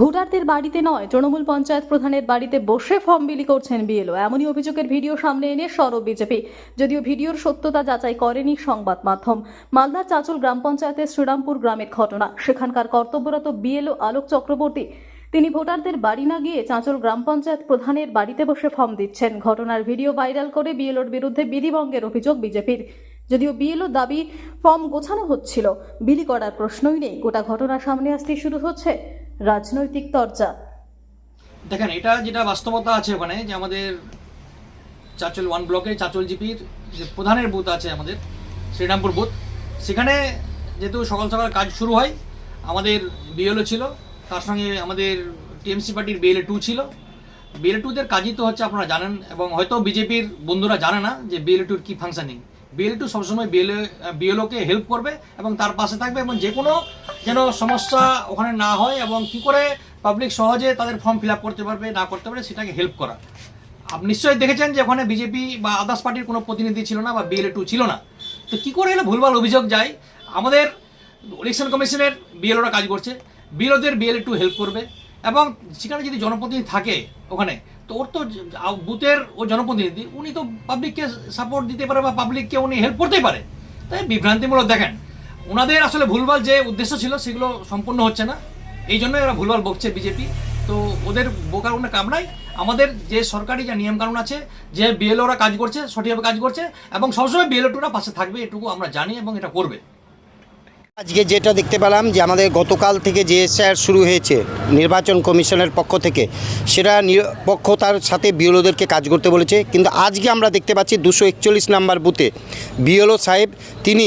ভোটারদের বাড়িতে নয়, তৃণমূল পঞ্চায়েত প্রধানের বাড়িতে বসে ফর্ম বিলি করছেন বিএলও। এমনই অভিযোগের ভিডিও সামনে এনে সরব বিজেপি। যদিও ভিডিওর সত্যতা যাচাই করেনি সংবাদ মাধ্যম। মালদার চাচল গ্রাম পঞ্চায়েতের শ্রীরামপুর গ্রামের ঘটনা। সেখানকার কর্তব্যরত বিএলও আলোক চক্রবর্তী, তিনি ভোটারদের বাড়ি না গিয়ে চাঁচল গ্রাম পঞ্চায়েত প্রধানের বাড়িতে বসে ফর্ম দিচ্ছেন। ঘটনার ভিডিও ভাইরাল করে বিএলওর বিরুদ্ধে বিধিভঙ্গের অভিযোগ বিজেপির। যদিও বিএলও দাবি, ফর্ম গোছানো হচ্ছিল। বিলি করার প্রশ্নই নেই। গোটা ঘটনা সামনে আসতে শুরু হচ্ছে রাজনৈতিক চর্চা দেখেন, এটা যেটা বাস্তবতা আছে ওখানে, যে আমাদের চাচল ওয়ান ব্লকে চাচল জিপির যে প্রধানের বুথ আছে আমাদের, শ্রীরামপুর বুথ, সেখানে যেহেতু সকাল সকাল কাজ শুরু হয়, আমাদের বিএলও ছিল, তার সঙ্গে আমাদের টিএমসি পার্টির বিএলএ টু ছিল। বিএলএ টুদের কাজই তো হচ্ছে আপনারা জানেন, এবং হয়তো বিজেপির বন্ধুরা জানে না যে বিএলএ টুর কী ফাংশনিং বিএলএ টু সবসময় বিএলএ বিএলওকে হেল্প করবে এবং তার পাশে থাকবে এবং যে কোনো যেন সমস্যা ওখানে না হয় এবং কি করে পাবলিক সহজে তাদের ফর্ম ফিল করতে পারবে, না করতে পারবে সেটাকে হেল্প করা। আপনি নিশ্চয়ই দেখেছেন যে ওখানে বিজেপি বা আদার্স পার্টির কোনো প্রতিনিধি ছিল না বা বিএলএ টু ছিল না। তো কী করে এলে ভুলভাল অভিযোগ যায়? আমাদের ইলেকশন কমিশনের বিএলওরা কাজ করছে। বিএলওদের বিএলএ টু হেল্প করবে এবং সেখানে যদি জনপ্রতিনিধি থাকে ওখানে তো ওর তো বুথের ও জনপ্রতিনিধি, উনি তো পাবলিককে সাপোর্ট দিতে পারে বা পাবলিককে উনি হেল্প করতেই পারে। তাই বিভ্রান্তিমূলক দেখেন। ওনাদের আসলে ভুলভাল যে উদ্দেশ্য ছিল, সেগুলো সম্পূর্ণ হচ্ছে না। এই জন্যই ওরা ভুলভাল বকছে বিজেপি তো ওদের বোকার কোনো কাম নাই। আমাদের যে সরকারি যে নিয়ম কানুন আছে, যে বিএলওরা কাজ করছে, সঠিকভাবে কাজ করছে, এবং সবসময় বিএলওটুরা পাশে থাকবে, এটুকু আমরা জানি এবং এটা করবে। আজকে যেটা দেখতে পেলাম যে আমাদের গতকাল থেকে যে এসআর শুরু হয়েছে, নির্বাচন কমিশনের পক্ষ থেকে, সেটা নিরপেক্ষতার সাথে বিএলওদেরকে কাজ করতে বলেছে। কিন্তু আজকে আমরা দেখতে পাচ্ছি দুশো একচল্লিশ নাম্বার বুথে বিএলও সাহেব, তিনি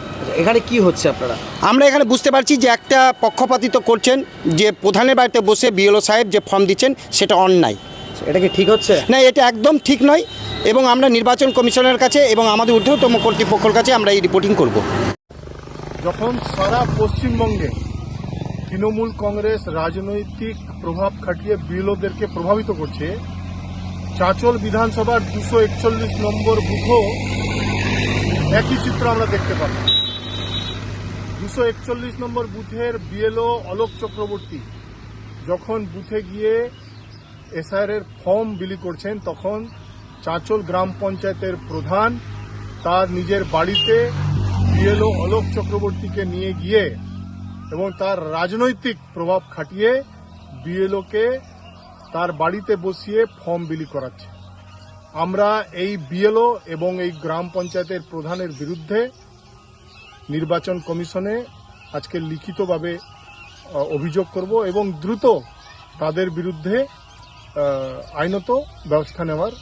এখানে কি হচ্ছে আপনারা? আমরা এখানে বুঝতে পারছি যে একটা পক্ষপাতিত্ব করছেন যে প্রধানের বাড়িতে বসে বিএলও সাহেব যে ফর্ম দিচ্ছেন সেটা অন্যায়। এটা কি ঠিক হচ্ছে? না এটা একদম ঠিক নয় এবং আমরা নির্বাচন কমিশনের কাছে এবং আমাদের ঊর্ধ্বতম কর্তৃপক্ষের কাছে আমরা এই রিপোর্টিং করব। যখন সারা পশ্চিমবঙ্গে তৃণমূল কংগ্রেস রাজনৈতিক প্রভাব খাটিয়ে বিএলওদেরকে প্রভাবিত করছে চাচল বিধানসভার দুশো একচল্লিশ নম্বর বুথও একই চিত্র আমরা দেখতে পাবো। দুশো একচল্লিশ নম্বর বুথের বিএলও অলোক চক্রবর্তী যখন বুথে গিয়ে এসআইআর এর ফর্ম বিলি করছেন, তখন চাঁচল গ্রাম পঞ্চায়েতের প্রধান তার নিজের বাড়িতে বিএলও অলোক চক্রবর্তীকে নিয়ে গিয়ে এবং তার রাজনৈতিক প্রভাব খাটিয়ে বিএলওকে তার বাড়িতে বসিয়ে ফর্ম বিলি করাচ্ছে। আমরা এই বিএলও এবং এই গ্রাম পঞ্চায়েতের প্রধানের বিরুদ্ধে নির্বাচন কমিশনে আজকে লিখিতভাবে অভিযোগ করব এবং দ্রুত তাদের বিরুদ্ধে আইনত ব্যবস্থা নেওয়ার